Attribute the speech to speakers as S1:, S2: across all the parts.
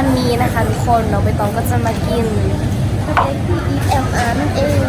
S1: วันนี้นะคะทุกคนเราไปตองก็จะมากินสเต็กที่ EMR นั่นเอง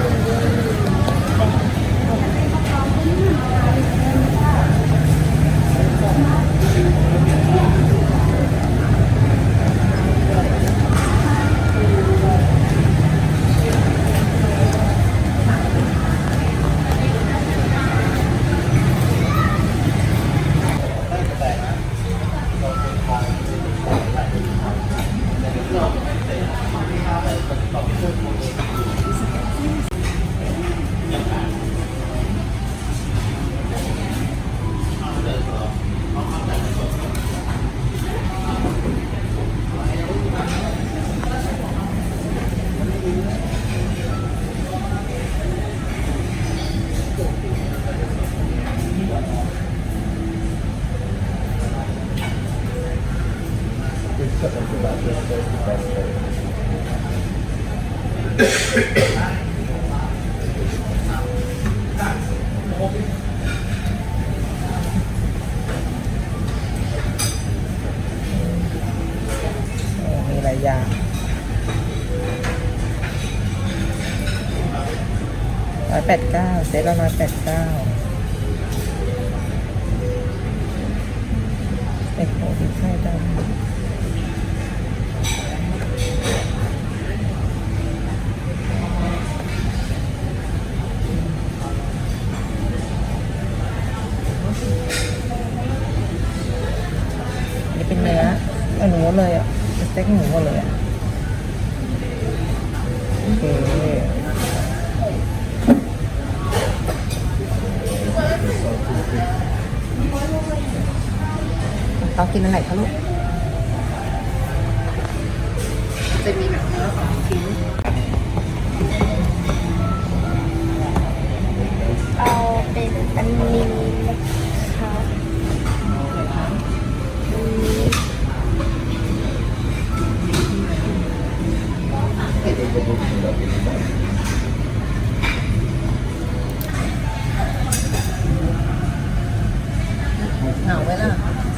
S2: โอ้มีหลายอย่างร้อยแปดเก้าเซตละร้อยแปดเก้าเอ็กโคดิไข่ด หมูหมดเลยอะโอเคต้องกินอะไรคะลูก เหง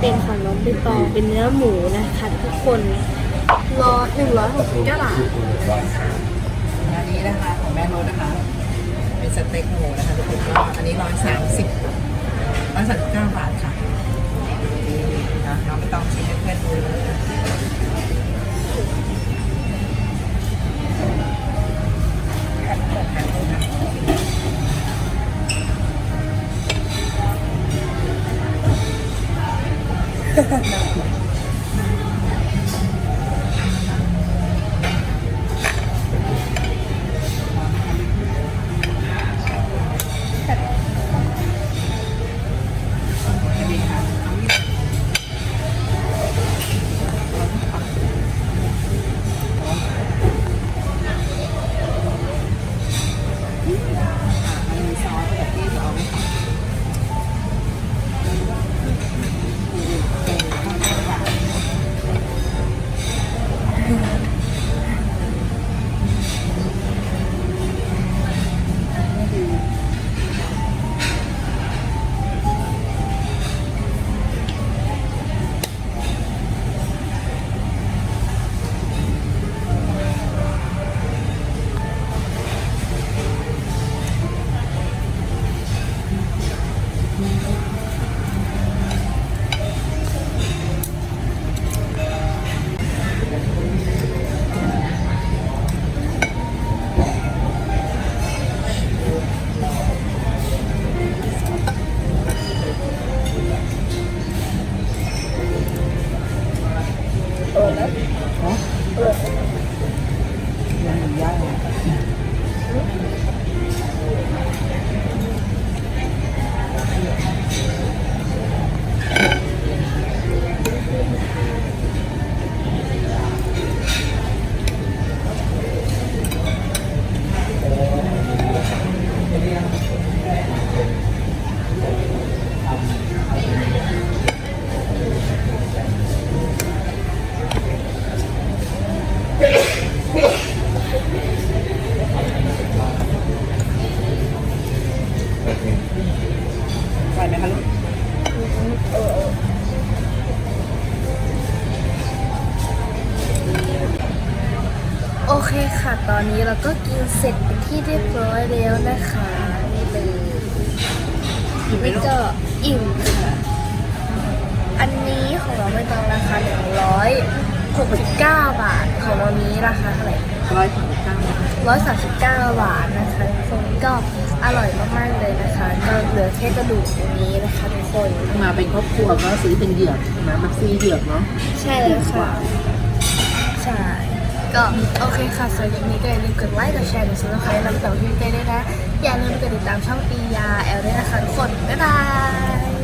S1: เป็นของน้องใบตองเป็นเนื้อหมูนะคะทุกคนร้อยหนึ่งร้อยหกสิบเก้าบาท
S2: อันนี้นะคะของแม่โรสนะคะ เป็นสเต็กหมูนะคะทุกคนก็อันนี้ร้อยสามสิบร้อยสามสิบเก้าบาทค่ะนี่นะน้องไม่ต้องชิมเพื่อนดู
S1: 淡 的 ตอนนี้เราก็กินเสร็จเป็นที่เรียบร้อยแล้วนะคะนี่เลย
S2: อิ่มไหม
S1: นี่
S2: ลูก
S1: ก็อิ่มค่ะอันนี้ของเราไม่ต้องราคา169บาทของเรานี้ราคาเท่าไหร่
S2: ร้อยสามสิบเก้านะคะ
S1: 139บาทนะคะทุกคนก็อร่อยมากๆเลยนะคะ ก็เหลือแค่กระดูกตรงนี้นะคะทุกคน
S2: ถ้ามาเป็นครอบครัวก็ซื้อเป็นเหยือกนะแบบซีเหยือกเนาะ
S1: ใช่เลยค่ะใช่ ก็โอเคค่ะสำหรับคลิปนี้ก็อย่าลืมกดไลค์กดแชร์กดซับสไครต์แล้วก็กดกระดิ่งด้วยนะอย่าลืมกดติดตามช่องปียาแอลด้วยนะคะทุกคนบ๊ายบาย